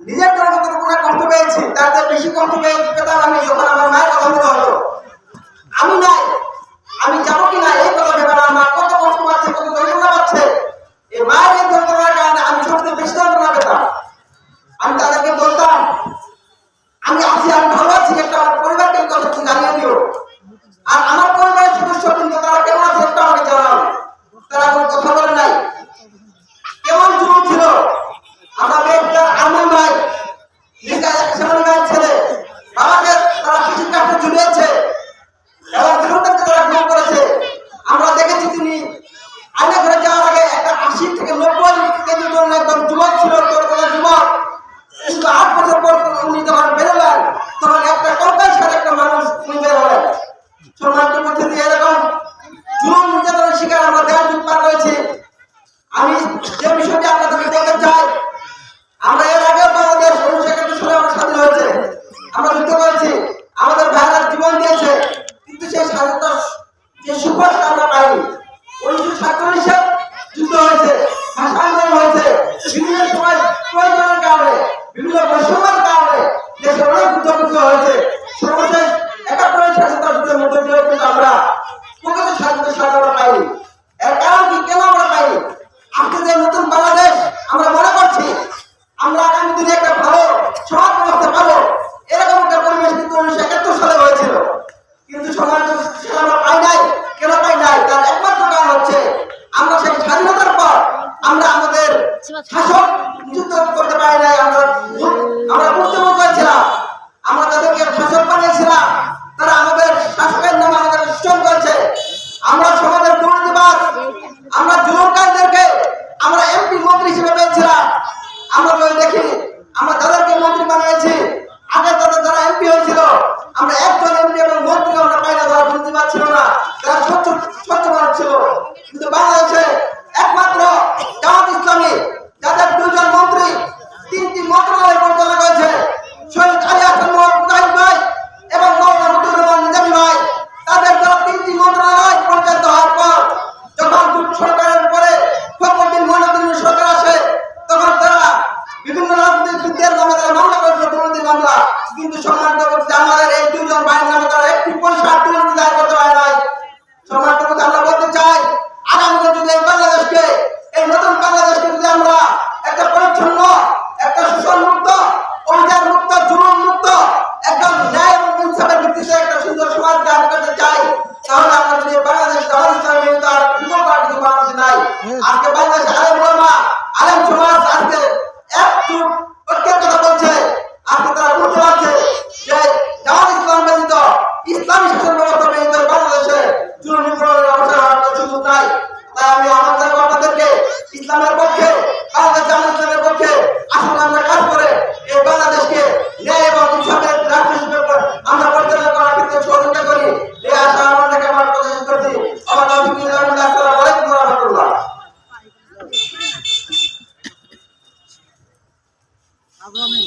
নিজের জন্য যতটুকু না কষ্ট পেয়েছি চেয়ে বেশি কষ্ট পেয়ে- পেতাম আমি যখন আমার মায়ের কথা মনে হলো। আমি নাই, আমি যাব কি না, এই কথা ভেবে আমার কত কষ্ট পাচ্ছে, কত যন্ত্রণা পাচ্ছে। এই মায়ের এই যন্ত্রণার কারণে আমি সবচেয়ে বেশি যন্ত্রণা পেতাম। আমি তাদেরকে বলতাম, আমি আছি আমি ভালো আছি একটা আমার পরিবারকে এই কথা একটু জানিয়ে দিও আর আমার পরিবারের সদস্য কিন্তু তারা কেমন আছে একটু আমাকে জানাও তারা কোনো কথা বলে নাই কেমন যুবক ছিল আমার মেয়েটা আমার ভাই সেমন ভাইয়ের ছেলে বাবাকে তারা শিশির কাঠে ঝুলিয়েছে এবং জীবনটাকে তারা গ্রহণ করেছে আমরা দেখেছি তিনি আইনে ঘরে যাওয়ার আগে একটা আশি থেকে নব্বই কেজি জন একদম যুবক ছিল তোর কোনো যুবক শুধু আট বছর পর উনি যখন বেরোলেন তখন একটা কঙ্কাল সাথে একটা মানুষ উনি বেরোলেন আমরা দেড় যুগ পার করেছি। আমি যে বিষয়টি আপনাদেরকে বলতে চাই, আমরা এর আগে বাংলাদেশ উনিশশো একাত্তর সালে আমরা স্বাধীন হয়েছে, আমরা যুদ্ধ করেছি, আমাদের ভাইরা জীবন দিয়েছে, কিন্তু সেই স্বাধীনতা, যে সুফলটা আমরা পাইনি উনিশশো সাতচল্লিশে যুদ্ধ হয়েছে ভাষা আন্দোলন হয়েছে, বিভিন্ন সময় কারণে বিভিন্ন বৈষম্যের কারণে দেশে অনেক যুদ্ধ যুদ্ধ হয়েছে সর্বশেষ একাত্তরের স্বাধীনতা যুদ্ধের মধ্যে দিয়ে কিন্তু আমরা। প্রকৃত স্বাধীনতা স্বাধীনতা পাইনি। এর কারণ কি কেন আমরা পাইনি? আজকে যে নতুন বাংলাদেশ আমরা মনে করছি আমরা আগামী দিনে একটা ভালো সমাজ ব্যবস্থা পাবো এরকম একটা পরিবেশ কিন্তু উনিশশো একাত্তর সালে হয়েছিল। কিন্তু সমাজ সেটা আমরা পাই নাই। কেন পাই নাই? তার একমাত্র কারণ হচ্ছে আমরা সেই স্বাধীনতার পর আমরা আমাদের আমরা জুলুমকারীদেরকে আমরা abdomen